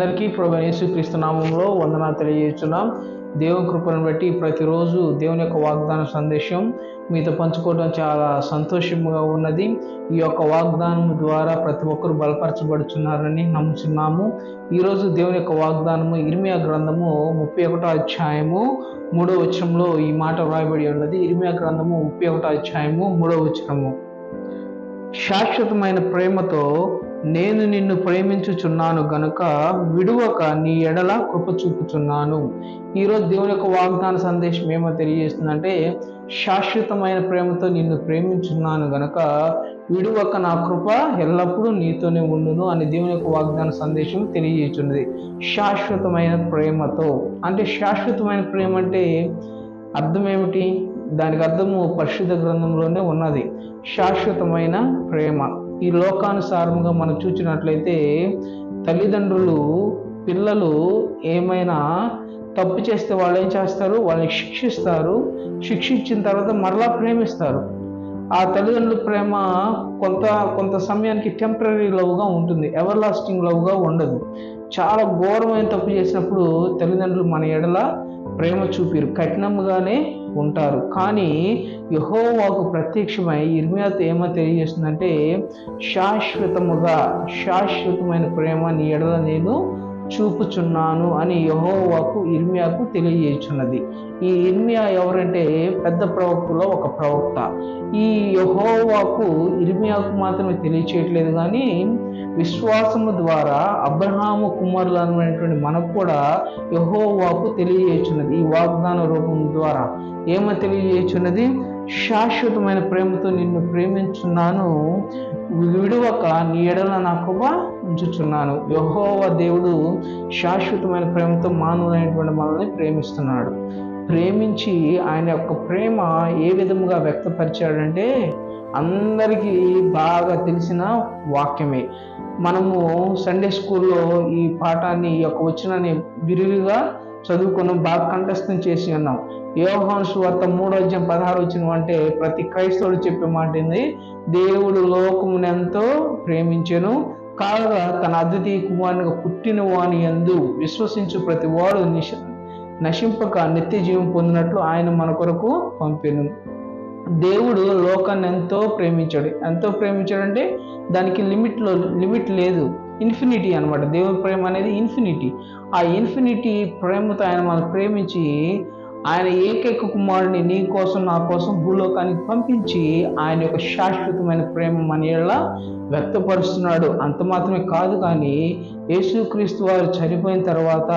అందరికీ ప్రభు యేసుక్రీస్తు నామంలో వందనాలు తెలియజేస్తున్నాం. దేవుని కృపను బట్టి ప్రతిరోజు దేవుని యొక్క వాగ్దాన సందేశం మీతో పంచుకోవడం చాలా సంతోషంగా ఉన్నది. ఈ యొక్క వాగ్దానం ద్వారా ప్రతి ఒక్కరు బలపరచబడుచున్నారని నమ్ముతున్నాము ఈరోజు దేవుని యొక్క వాగ్దానము ఇర్మియా గ్రంథము ముప్పై ఒకటో అధ్యాయము మూడో వచనంలో ఈ మాట వ్రాయబడి ఉన్నది. ఇర్మియా గ్రంథము ముప్పై ఒకటో అధ్యాయము మూడో వచనము. శాశ్వతమైన ప్రేమతో నేను నిన్ను ప్రేమించుచున్నాను గనుక విడువక నీ ఎడల కృప చూపుచున్నాను. ఈరోజు దేవుని యొక్క వాగ్దాన సందేశం ఏమో తెలియజేస్తుందంటే శాశ్వతమైన ప్రేమతో నిన్ను ప్రేమించున్నాను గనుక విడువక నా కృప ఎల్లప్పుడూ నీతోనే ఉండును అని దేవుని యొక్క వాగ్దాన సందేశం తెలియజేస్తున్నది. శాశ్వతమైన ప్రేమతో. అంటే శాశ్వతమైన ప్రేమ అంటే అర్థం ఏమిటి? దానికి అర్థము పరిశుద్ధ గ్రంథంలోనే ఉన్నది. శాశ్వతమైన ప్రేమ. ఈ లోకానుసారముగా మనం చూసినట్లయితే తల్లిదండ్రులు పిల్లలు ఏమైనా తప్పు చేస్తే వాళ్ళు ఏం చేస్తారు? వాళ్ళని శిక్షిస్తారు. శిక్షించిన తర్వాత మరలా ప్రేమిస్తారు. ఆ తల్లిదండ్రుల ప్రేమ కొంత కొంత సమయానికి టెంపరీ లవ్గా ఉంటుంది. ఎవర్ లాస్టింగ్ లవ్గా ఉండదు. చాలా ఘోరమైన తప్పు చేసినప్పుడు తల్లిదండ్రులు మన ఎడల ప్రేమ చూపిరు. కఠినంగానే ఉంటారు. కానీ యహోవాకు ప్రత్యక్షమై ఇర్మియాతో ఏమో తెలియజేస్తుందంటే శాశ్వతముగా శాశ్వతమైన ప్రేమ నీ ఎడల నేను చూపుచున్నాను అని యహోవాకు ఇర్మియాకు తెలియజేస్తున్నది ఈ ఇర్మియా ఎవరంటే పెద్ద ప్రవక్తలో ఒక ప్రవక్త. ఈ యహోవాకు ఇర్మియాకు మాత్రమే తెలియచేయట్లేదు కానీ విశ్వాసము ద్వారా అబ్రహాము కుమారులు అనేటువంటి మనకు కూడా యహోవాకు తెలియజేస్తున్నది ఈ వాగ్దాన రూపం ద్వారా ఏమో తెలియజేస్తున్నది శాశ్వతమైన ప్రేమతో నిన్ను ప్రేమించున్నాను. విడువక నీ ఎడల నా కృప ఉంచుచున్నాను. యహోవ దేవుడు శాశ్వతమైన ప్రేమతో మానవులైనటువంటి మనల్ని ప్రేమిస్తున్నాడు. ప్రేమించి ఆయన యొక్క ప్రేమ ఏ విధముగా వ్యక్తపరిచాడంటే అందరికీ బాగా తెలిసిన వాక్యమే. మనము సండే స్కూల్లో ఈ పాఠాన్ని ఈ యొక్క వచ్చినని విరివిగా చదువుకున్నాం బాగా కంఠస్థం చేసి ఉన్నాం. యోహాను సువార్త మూడో అధ్యాయం పదహారు వచ్చిన అంటే ప్రతి క్రైస్తవుడు చెప్పే మాట ఏంది? దేవుడు లోకమును ఎంతో ప్రేమించెను కాగా తన అద్వితీయ కుమారునిగా పుట్టిన వాని ఎందు విశ్వసించు ప్రతి వాడు నిశ నశింపక నిత్య జీవం పొందినట్లు ఆయన మన కొరకు పంపెను. దేవుడు లోకాన్ని ఎంతో ప్రేమించాడు. ఎంతో ప్రేమించాడంటే దానికి లిమిట్లో లిమిట్ లేదు. ఇన్ఫినిటీ అనమాట దేవుని ప్రేమ అనేది ఇన్ఫినిటీ. ఆ ఇన్ఫినిటీ ప్రేమతో ఆయన మనం ప్రేమించి ఆయన ఏకైక కుమారుని నీ కోసం నా కోసం భూలోకానికి పంపించి ఆయన యొక్క శాశ్వతమైన ప్రేమ మన వ్యక్తపరుస్తున్నాడు. అంత మాత్రమే కాదు కానీ యేసుక్రీస్తు వారు చనిపోయిన తర్వాత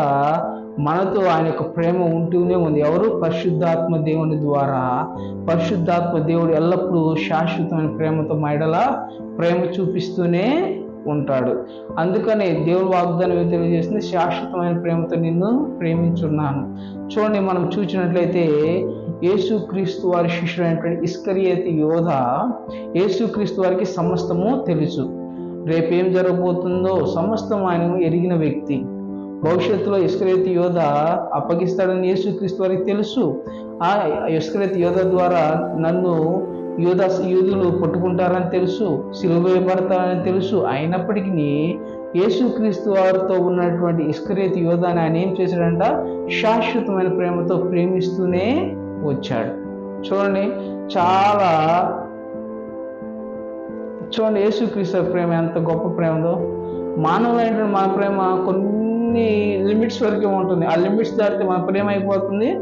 మనతో ఆయన యొక్క ప్రేమ ఉంటూనే ఉంది. ఎవరు? పరిశుద్ధాత్మ దేవుని ద్వారా. పరిశుద్ధాత్మ దేవుడు ఎల్లప్పుడూ శాశ్వతమైన ప్రేమతో మైడల ప్రేమ చూపిస్తూనే ఉంటాడు. అందుకనే దేవుడు వాగ్దానం తెలియజేసింది శాశ్వతమైన ప్రేమతో నిన్ను ప్రేమించున్నాను. చూడండి మనం చూసినట్లయితే యేసుక్రీస్తు వారి శిష్యుడైనటువంటి ఇస్కరియతి యోధ యేసుక్రీస్తు వారికి సమస్తము తెలుసు. రేపేం జరగబోతుందో సమస్తం ఆయన ఎరిగిన వ్యక్తి. భవిష్యత్తులో ఇస్కరేతి యోధ అప్పగిస్తాడని యేసుక్రీస్తు వారికి తెలుసు. ఆ ఇస్కరేతి యోధ ద్వారా నన్ను యూద యూదులు పట్టుకుంటారని తెలుసు సిలువేయబడతారని తెలుసు. అయినప్పటికీ యేసుక్రీస్తు వారితో ఉన్నటువంటి ఇస్కరేతి యోధాని ఆయన ఏం చేశాడంట? శాశ్వతమైన ప్రేమతో ప్రేమిస్తూనే వచ్చాడు. చూడండి చాలా చూడండి యేసుక్రీస్తు ప్రేమ ఎంత గొప్ప ప్రేమదో మానవులైనటువంటి మన ప్రేమ కొన్ని లిమిట్స్ వరకే ఉంటుంది. ఆ లిమిట్స్ దాటితే మన ప్రేమ అయిపోతుంది.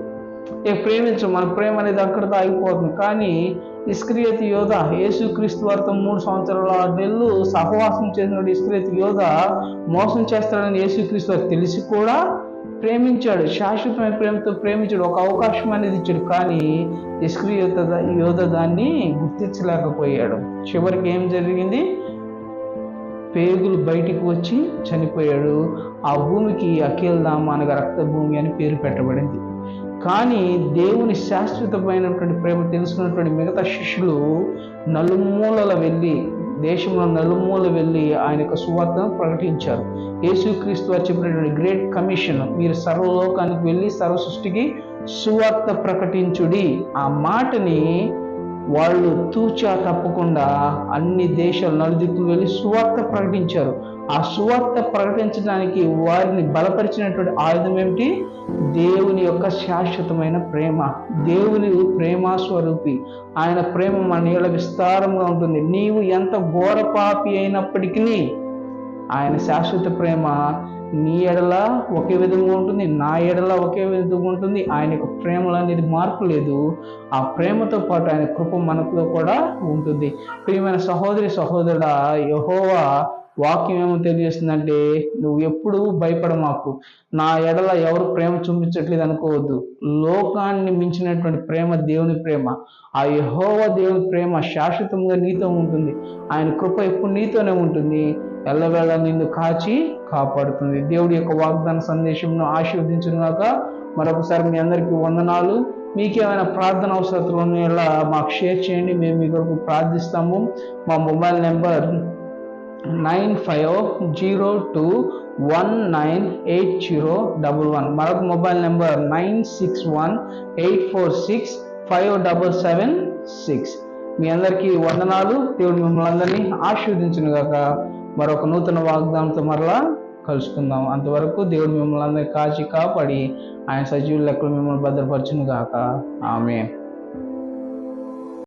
ఏ ప్రేమించు మన ప్రేమ అనేది అక్కడితో ఆగిపోతుంది. కానీ ఇస్క్రియత యోధ యేసుక్రీస్తు వారితో మూడు సంవత్సరాల నెలలు సహవాసం చేసిన ఇస్క్రియత యోధ మోసం చేస్తాడని యేసుక్రీస్తు వారికి తెలిసి కూడా ప్రేమించాడు. శాశ్వతమైన ప్రేమతో ప్రేమించాడు. ఒక అవకాశం అనేది ఇచ్చాడు. కానీ ఇస్క్రియత యోధ దాన్ని గుర్తించలేకపోయాడు. చివరికి ఏం జరిగింది? పేగులు బయటికి వచ్చి చనిపోయాడు. ఆ భూమికి అఖిల్దామ అనగా రక్త భూమి అని పేరు పెట్టబడింది. కానీ దేవుని శాశ్వతమైనటువంటి ప్రేమ తెలుసుకున్నటువంటి మిగతా శిష్యులు నలుమూలల వెళ్ళి దేశంలో నలుమూల వెళ్ళి ఆయన యొక్క సువార్తను ప్రకటించారు. యేసుక్రీస్తు వారు చెప్పినటువంటి గ్రేట్ కమిషన్ మీరు సర్వలోకానికి వెళ్ళి సర్వ సృష్టికి సువార్త ప్రకటించుడి. ఆ మాటని వాళ్ళు తూచా తప్పకుండా అన్ని దేశాలు నలుదిక్కులు వెళ్ళి సువార్త ప్రకటించారు. ఆ సువార్త ప్రకటించడానికి వారిని బలపరిచినటువంటి ఆయుధం ఏమిటి? దేవుని యొక్క శాశ్వతమైన ప్రేమ. దేవుని ప్రేమ స్వరూపి ఆయన ప్రేమ మన నీళ్ళ విస్తారంగా ఉంటుంది. నీవు ఎంత ఘోర పాపి అయినప్పటికీ ఆయన శాశ్వత ప్రేమ నీ ఎడల ఒకే విధంగా ఉంటుంది నా ఎడల ఒకే విధంగా ఉంటుంది. ఆయన యొక్క ప్రేమలో అనేది మార్పు లేదు. ఆ ప్రేమతో పాటు ఆయన కృప మనకులో కూడా ఉంటుంది. ప్రియమైన సహోదరి సహోదరుడ యహోవా వాక్యం ఏమో తెలియజేస్తుందంటే నువ్వు ఎప్పుడు భయపడ మాకు నా ఎడల ఎవరు ప్రేమ చూపించట్లేదు అనుకోవద్దు. లోకాన్ని మించినటువంటి ప్రేమ దేవుని ప్రేమ. ఆ యహోవ దేవుని ప్రేమ శాశ్వతంగా నీతో ఉంటుంది. ఆయన కృప ఎప్పుడు నీతోనే ఉంటుంది. ఎల్లవేళ నిన్ను కాచి కాపాడుతుంది. దేవుడి యొక్క వాగ్దాన సందేశంను ఆశీర్వదించుగాక మరొకసారి మీ అందరికీ వందనాలు. మీకేమైనా ప్రార్థన అవసరతలు ఉన్న మాకు షేర్ చేయండి. మేము మీ కొరకు ప్రార్థిస్తాము. మా mobile number nine five zero two one nine eight zero double one. మరొక mobile number nine six one eight four six five double seven six. మీ అందరికీ వందనాలు. దేవుడు మిమ్మల్ని అందరినీ ఆశీర్వదించునుగాక. మరొక నూతన వాగ్దానంతో మరలా కలుసుకుందాం. అంతవరకు దేవుడు మిమ్మల్ని అందరినీ కాచి కాపాడి ఆయన సజీవుల లెక్కలు మిమ్మల్ని భద్రపరచును గాక ఆమె